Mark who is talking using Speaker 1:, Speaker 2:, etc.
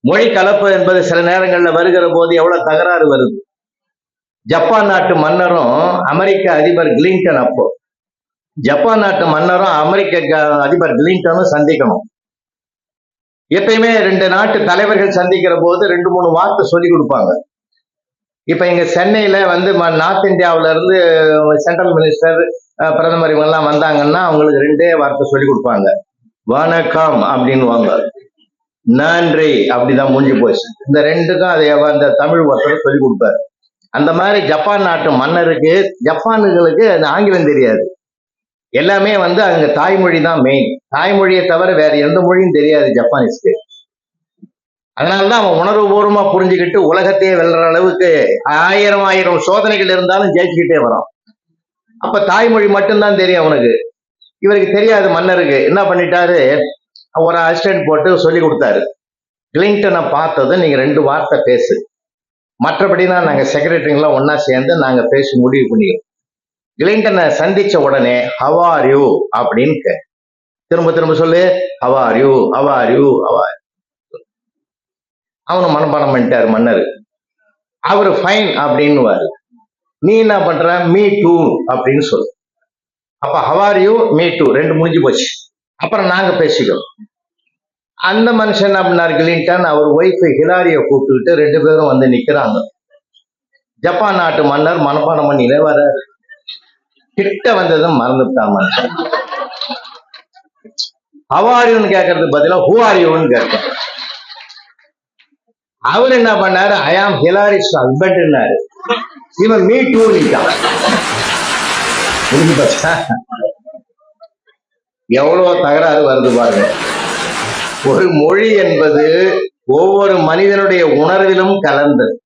Speaker 1: மொழி கலப்பு என்பது சில நேரங்களில் வருகிற போது எவ்வளவு தகராறு வருது. ஜப்பான் நாட்டு மன்னரும் அமெரிக்க அதிபர் கிளிங்டன் அப்போ. ஜப்பான் நாட்டு மன்னரும் அமெரிக்க க- அதிபர் கிளிங்டனும் சந்திக்கணும். எப்பயுமே ரெண்டு நாட்டு தலைவர்கள் சந்திக்கிற போது ரெண்டு மூணு வார்த்தை சொல்லி கொடுப்பாங்க. இப்ப இங்க சென்னையில வந்து ம- நார்த் இந்தியாவுல இருந்து சென்ட்ரல் மினிஸ்டர் பிரதமர் இவங்கெல்லாம் வந்தாங்கன்னா அவங்களுக்கு ரெண்டே வார்த்தை சொல்லி கொடுப்பாங்க. வணக்கம் அப்படின்னுவாங்க. நன்றி. அப்படிதான் முடிஞ்சு போச்சு. இந்த ரெண்டுக்கும் அதை அந்த தமிழ் ஒருத்தர் சொல்லி கொடுப்பாரு. அந்த மாதிரி ஜப்பான் நாட்டு மன்னருக்கு ஜப்பானுகளுக்கு அந்த ஆங்கிலம் தெரியாது. எல்லாமே வந்து அங்க தாய்மொழி தான் மெயின் தாய்மொழியை தவிர வேற எந்த மொழியும் தெரியாது ஜப்பானீஸ்க்கு. அதனாலதான் அவன் உணர்வுபூர்வமா புரிஞ்சுக்கிட்டு உலகத்தையே வெல்ற அளவுக்கு ஆயிரம் ஆயிரம் சோதனைகள் இருந்தாலும் ஜெயிச்சுக்கிட்டே வரான். அப்ப தாய்மொழி மட்டும்தான் தெரியும் அவனுக்கு. இவருக்கு தெரியாது மன்னருக்கு. என்ன பண்ணிட்டாரு? ஒரு அசிஸ்டன்ட் போட்டு சொல்லி கொடுத்தாரு. கிளிங்டனை பார்த்ததும் நீங்க ரெண்டு வார்த்தை பேசு. மற்றபடினா நாங்க செக்ரட்டரிங்களாம் ஒன்றா சேர்ந்து நாங்க பேசி முடிவு பண்ணிக்கிறோம் கிளிங்டனை சந்திச்ச உடனே ஹவார் யூ அப்படின்னு கே- திரும்ப திரும்ப சொல்லு how are you how are you how are அவனு மனப்பாடம் பண்ணிட்டாரு மன்னர். அவரு ஃபைன் அப்படின்னுவார். நீ என்ன பண்ற? மீ டூ அப்படின்னு சொல்லு. அப்ப ஹவார் யூ மீ டூ ரெண்டு முடிஞ்சு போச்சு. அப்புறம் நாங்க பேசிக்கிறோம். அந்த மனுஷன் என்ன பண்ணார் கிளின்டன்? அவர் ஒய்ஃப் ஹிலாரிய கூப்பிட்டுக்கிட்டு ரெண்டு பேரும் வந்து நிக்கிறாங்க. ஜப்பான் நாட்டு மன்னர் மனப்பாடம் பண்ணினே வர கிட்ட வந்ததும் மறந்துட்டான் மனுஷன். ஹவாரியூன்னு கேட்கறதுக்கு பதிலாக ஹூ ஆர் யூன்னு கேட்க அவர் என்ன பண்ணாரு? ஐ ஆம் ஹிலாரிஸ் ஹஸ்பண்ட்னாரு இவன் மீ டூ நிட்டான் எவ்வளவு தகராறு வருது பாருங்க. ஒரு மொழி என்பது ஒவ்வொரு மனிதனுடைய உணர்விலும் கலந்தது.